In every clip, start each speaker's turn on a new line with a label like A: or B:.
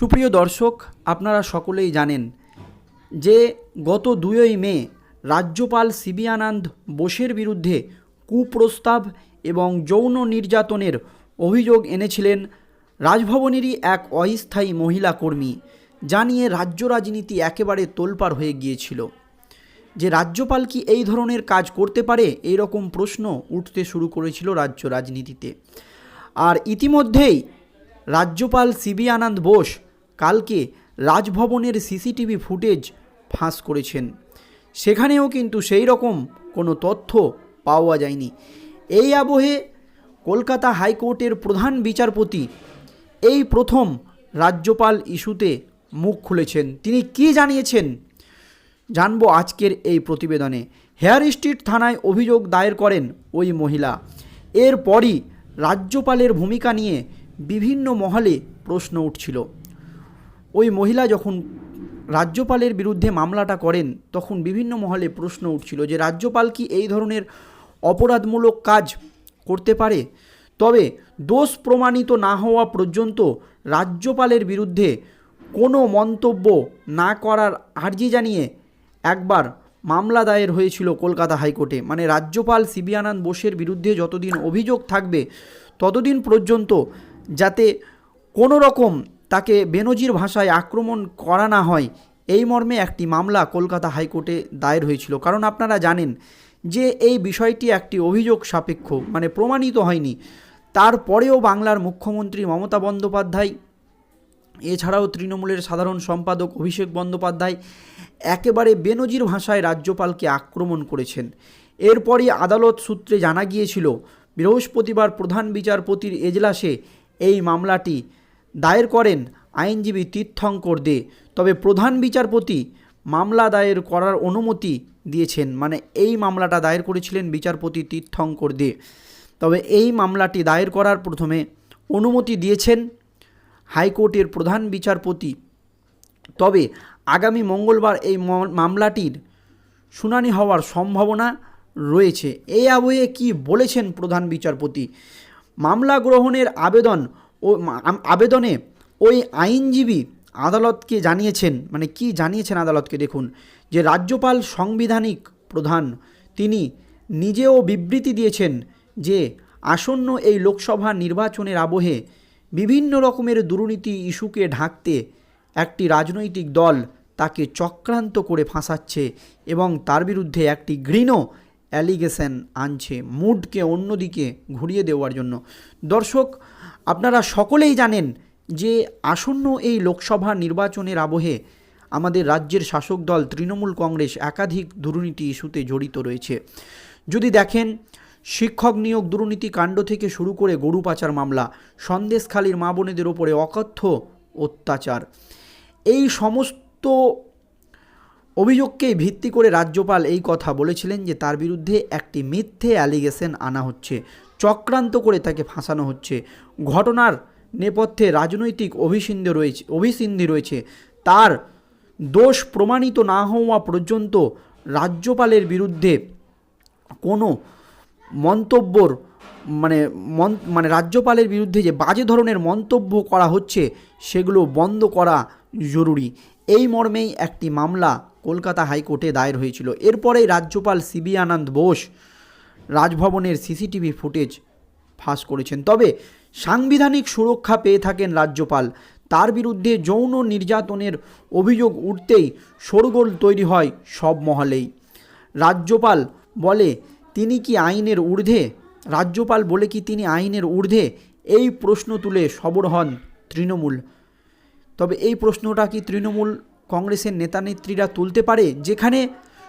A: সুপ্রিয় দর্শক, আপনারা সকলেই জানেন যে গত দুই মে রাজ্যপাল সিবি আনন্দ বোসের বিরুদ্ধে কুপ্রস্তাব এবং যৌন নির্যাতনের অভিযোগ এনেছিলেন রাজভবনেরই এক অস্থায়ী মহিলা কর্মী, যা নিয়ে রাজ্য রাজনীতি একেবারে তোলপাড় হয়ে গিয়েছিল। যে রাজ্যপাল কি এই ধরনের কাজ করতে পারে, এই রকম প্রশ্ন উঠতে শুরু করেছিল রাজ্য রাজনীতিতে। আর ইতিমধ্যেই রাজ্যপাল সিবি আনন্দ বোস কালকে রাজভবনের সিসিটিভি ফুটেজ ফাঁস করেছেন। সেখানেও কিন্তু সেই রকম কোনো তথ্য পাওয়া যায়নি। এই আবহে কলকাতা হাইকোর্টের প্রধান বিচারপতি এই প্রথম রাজ্যপাল ইস্যুতে মুখ খুলেছেন। তিনি কি জানিয়েছেন? জানব আজকের এই প্রতিবেদনে। হেয়ার স্ট্রিট থানায় অভিযোগ দায়ের করেন ওই মহিলা। এরপরই রাজ্যপালের ভূমিকা নিয়ে বিভিন্ন মহলে প্রশ্ন উঠছিল। ওই মহিলা যখন রাজ্যপালের বিরুদ্ধে মামলাটা করেন, তখন বিভিন্ন মহলে প্রশ্ন উঠছিল যে, রাজ্যপাল কি এই ধরনের অপরাধমূলক কাজ করতে পারে? তবে দোষ প্রমাণিত না হওয়া পর্যন্ত রাজ্যপালের বিরুদ্ধে কোনো মন্তব্য না করার আর্জি জানিয়ে একবার মামলা দায়ের হয়েছিল কলকাতা হাইকোর্টে। মানে রাজ্যপাল সিবি আনন্দ বোসের বিরুদ্ধে যতদিন অভিযোগ থাকবে, ততদিন পর্যন্ত যাতে কোনো রকম তাকে বেনজির ভাষায় আক্রমণ করা না হয়। এই মর্মে একটি মামলা কলকাতা হাইকোর্টে দায়ের হয়েছিল। কারণ আপনারা জানেন যে এই বিষয়টি একটি অভিযোগ সাপেক্ষ মানে প্রমাণিত হয়নি। তারপরেও বাংলার মুখ্যমন্ত্রী মমতা বন্দ্যোপাধ্যায়, এছাড়াও তৃণমূলের সাধারণ সম্পাদক অভিষেক বন্দ্যোপাধ্যায় একেবারে বেনজির ভাষায় রাজ্যপালকে আক্রমণ করেছেন। এরপরই আদালত সূত্রে জানা গিয়েছিল, বৃহস্পতিবার প্রধান বিচারপতির এজলাসে এই মামলাটি দায়ের করেন আইনজীবী তীর্থঙ্কর দে। তবে প্রধান বিচারপতি মামলা দায়ের করার অনুমতি দিয়েছেন। মানে এই মামলাটা দায়ের করেছিলেন বিচারপতি তীর্থঙ্কর দে। তবে এই মামলাটি দায়ের করার প্রথমে অনুমতি দিয়েছেন হাইকোর্টের প্রধান বিচারপতি। তবে আগামী মঙ্গলবার এই মামলাটির শুনানি হওয়ার সম্ভাবনা রয়েছে। এই আবহে কি বলেছেন প্রধান বিচারপতি? মামলা গ্রহণের আবেদন ও আবেদনে ওই আইনজীবী আদালতকে জানিয়েছেন মানে কি জানিয়েছেন আদালতকে দেখুন, যে রাজ্যপাল সাংবিধানিক প্রধান তিনি নিজেও বিবৃতি দিয়েছেন যে আসন্ন এই লোকসভা নির্বাচনের আবহে বিভিন্ন রকমের দুর্নীতি ইস্যুকে ঢাকতে একটি রাজনৈতিক দল তাকে চক্রান্ত করে ফাঁসাচ্ছে এবং তার বিরুদ্ধে একটি ঘৃণ অ্যালিগেশন আনছে, মুডকে অন্যদিকে ঘুরিয়ে দেওয়ার জন্য। দর্শক, আপনারা সকলেই জানেন যে আসন্ন এই লোকসভা নির্বাচনের আবহে আমাদের রাজ্যের শাসক দল তৃণমূল কংগ্রেস একাধিক দুর্নীতি ইস্যুতে জড়িত রয়েছে। যদি দেখেন, শিক্ষক নিয়োগ দুর্নীতি কাণ্ড থেকে শুরু করে গরু পাচার মামলা, সন্দেশখালীর মা বোনেদের ওপরে অকথ্য অত্যাচার। এই সমস্ত অভিযোগকেই ভিত্তি করে রাজ্যপাল এই কথা বলেছিলেন যে তার বিরুদ্ধে একটি মিথ্যে অ্যালিগেশন আনা হচ্ছে, চক্রান্ত করে তাকে ফাঁসানো হচ্ছে। ঘটনার নেপথ্যে রাজনৈতিক অভিসন্ধি রয়েছে, অভিসিন্ধি রয়েছে। তার দোষ প্রমাণিত না হওয়া পর্যন্ত রাজ্যপালের বিরুদ্ধে কোনো মন্তব্যর মানে মন মানে রাজ্যপালের বিরুদ্ধে যে বাজে ধরনের মন্তব্য করা হচ্ছে, সেগুলো বন্ধ করা জরুরি। এই মর্মেই একটি মামলা কলকাতা হাইকোর্টে দায়ের হয়েছিল। এরপরেই রাজ্যপাল সিবি আনন্দ বোস রাজভবনের সিসিটিভি ফুটেজ ফাঁস করেছেন। তবে সাংবিধানিক সুরক্ষা পেয়ে থাকেন রাজ্যপাল। তার বিরুদ্ধে যৌন নির্যাতনের অভিযোগ উঠতেই শোরগোল তৈরি হয় সব মহলেই। রাজ্যপাল বলে, তিনি কি আইনের ঊর্ধ্বে? রাজ্যপাল বলে কি, তিনি আইনের ঊর্ধ্বে? এই প্রশ্ন তুলে সবর হন তৃণমূল। তবে এই প্রশ্নটা কি তৃণমূল কংগ্রেসের নেতানেত্রীরা তুলতে পারে, যেখানে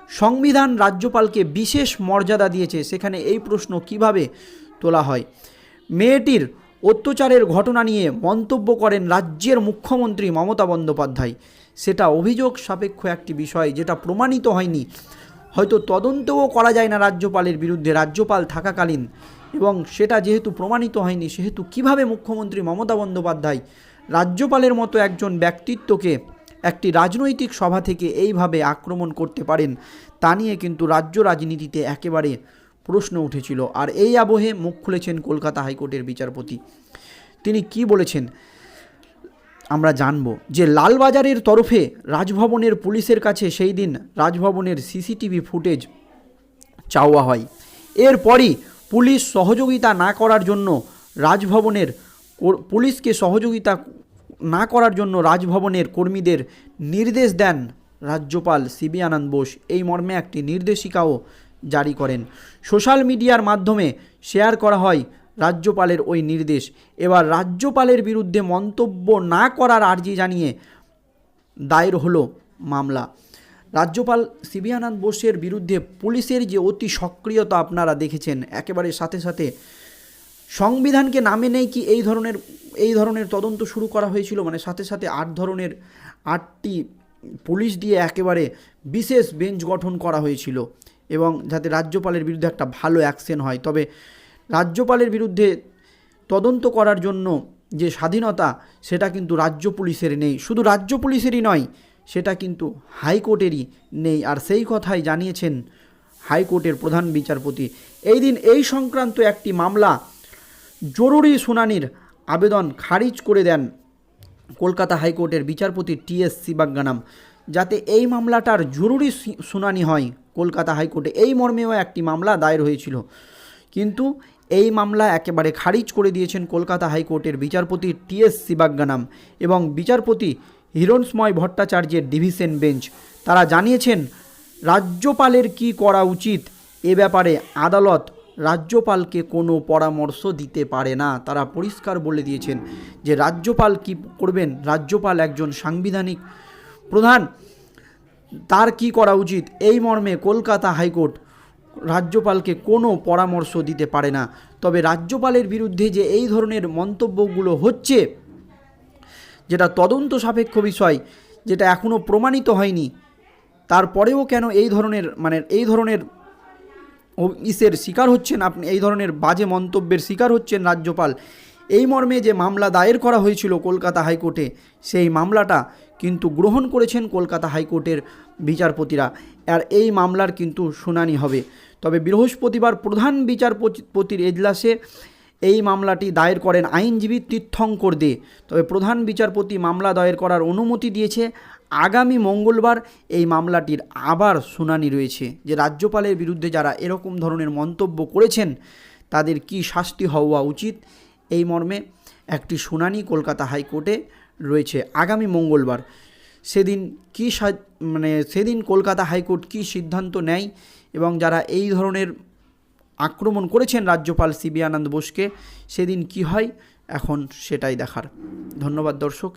A: সংবিধান রাজ্যপালকে বিশেষ মর্যাদা দিয়েছে, সেখানে এই প্রশ্ন কীভাবে তোলা হয়? মেয়েটির অত্যাচারের ঘটনা নিয়ে মন্তব্য করেন রাজ্যের মুখ্যমন্ত্রী মমতা বন্দ্যোপাধ্যায়। সেটা অভিযোগ সাপেক্ষ একটি বিষয়, যেটা প্রমাণিত হয়নি। হয়তো তদন্তও করা যায় না রাজ্যপালের বিরুদ্ধে, রাজ্যপাল থাকাকালীন। এবং সেটা যেহেতু প্রমাণিত হয়নি, সেহেতু কীভাবে মুখ্যমন্ত্রী মমতা বন্দ্যোপাধ্যায় রাজ্যপালের মতো একজন ব্যক্তিত্বকে একটি রাজনৈতিক সভা থেকে এইভাবে আক্রমণ করতে পারেন, তা নিয়ে কিন্তু রাজ্য রাজনীতিতে একেবারে প্রশ্ন উঠেছিল। আর এই আবহে মুখ খুলেছেন কলকাতা হাইকোর্টের বিচারপতি। তিনি কি বলেছেন? আমরা জানব যে লালবাজারের তরফে রাজভবনের পুলিশের কাছে সেই দিন রাজভবনের সিসিটিভি ফুটেজ চাওয়া হয়। এরপরই পুলিশ সহযোগিতা না করার জন্য রাজভবনের পুলিশকে সহযোগিতা না করার জন্য রাজভবনের কর্মীদের নির্দেশ দেন রাজ্যপাল সিবি আনন্দ বোস। এই মর্মে একটি নির্দেশিকাও জারি করেন। সোশ্যাল মিডিয়ার মাধ্যমে শেয়ার করা হয় রাজ্যপালের ওই নির্দেশ। এবার রাজ্যপালের বিরুদ্ধে মন্তব্য না করার আর্জি জানিয়ে দায়ের হলো মামলা। রাজ্যপাল সিবি আনন্দ বোসের বিরুদ্ধে পুলিশের যে অতি সক্রিয়তা আপনারা দেখেছেন, একেবারে সাথে সাথে সংবিধানকে নামে নেই কি এই ধরনের এই ধরনের তদন্ত শুরু করা হয়েছিল? মানে সাথে সাথে আট ধরনের, আটটি পুলিশ দিয়ে একেবারে বিশেষ বেঞ্চ গঠন করা হয়েছিল এবং যাতে রাজ্যপালের বিরুদ্ধে একটা ভালো অ্যাকশন হয়। তবে রাজ্যপালের বিরুদ্ধে তদন্ত করার জন্য যে স্বাধীনতা, সেটা কিন্তু রাজ্য পুলিশের নেই। শুধু রাজ্য পুলিশেরই নয়, সেটা কিন্তু হাইকোর্টেরই নেই। আর সেই কথাই জানিয়েছেন হাইকোর্টের প্রধান বিচারপতি। এই দিন এই সংক্রান্ত একটি মামলা জরুরি শুনানির আবেদন খারিজ করে দেন কলকাতা হাইকোর্টের বিচারপতি টি এস সিবাগ্গানাম যাতে এই মামলাটার জরুরি শুনানি হয়। কলকাতা হাইকোর্টে এই মর্মেও একটি মামলা দায়ের হয়েছিল। কিন্তু এই মামলা একেবারে খারিজ করে দিয়েছেন কলকাতা হাইকোর্টের বিচারপতি টি এস সিবাগ্গানাম এবং বিচারপতি হিরণসময় ভট্টাচার্যের ডিভিশন বেঞ্চ। তারা জানিয়েছেন, রাজ্যপালের কি করা উচিত এ ব্যাপারে আদালত রাজ্যপালকে কোনো পরামর্শ দিতে পারে না। তারা পরিষ্কার বলে দিয়েছেন যে, রাজ্যপাল কি করবেন? রাজ্যপাল একজন সাংবিধানিক প্রধান। তার কি করা উচিত? এই মর্মে কলকাতা হাইকোর্ট রাজ্যপালকে কোনো পরামর্শ দিতে পারে না। তবে রাজ্যপালের বিরুদ্ধে যে এই ধরনের মন্তব্যগুলো হচ্ছে, যেটা তদন্ত সাপেক্ষ বিষয়, যেটা এখনও প্রমাণিত হয়নি, তারপরেও কেন এই ধরনের মানে এই ধরনের ইসের শিকার হচ্ছেন, আপনি এই ধরনের বাজে মন্তব্যের শিকার হচ্ছেন রাজ্যপাল। এই মর্মে যে মামলা দায়ের করা হয়েছিল কলকাতা হাইকোর্টে, সেই মামলাটা কিন্তু গ্রহণ করেছেন কলকাতা হাইকোর্টের বিচারপতিরা। আর এই মামলার কিন্তু শুনানি হবে। তবে বৃহস্পতিবার প্রধান বিচারপতির এজলাসে এই মামলাটি দায়ের করেন আইনজীবী তীর্থঙ্কর দে। তবে প্রধান বিচারপতি মামলা দায়ের করার অনুমতি দিয়েছে, আগামী মঙ্গলবার এই মামলাটির আবার শুনানি রয়েছে। যে রাজ্যপালের বিরুদ্ধে যারা এরকম ধরনের মন্তব্য করেছেন, তাদের কি শাস্তি হওয়া উচিত? এই মর্মে একটি শুনানি কলকাতা হাইকোর্টে রয়েছে আগামী মঙ্গলবার। সেদিন কি মানে সেদিন কলকাতা হাইকোর্ট কি সিদ্ধান্ত নেয় এবং যারা এই ধরনের আক্রমণ করেছেন রাজ্যপাল সিবি আনন্দ বোসকে সেদিন কি হয়? এখন সেটাই দেখার। ধন্যবাদ দর্শক।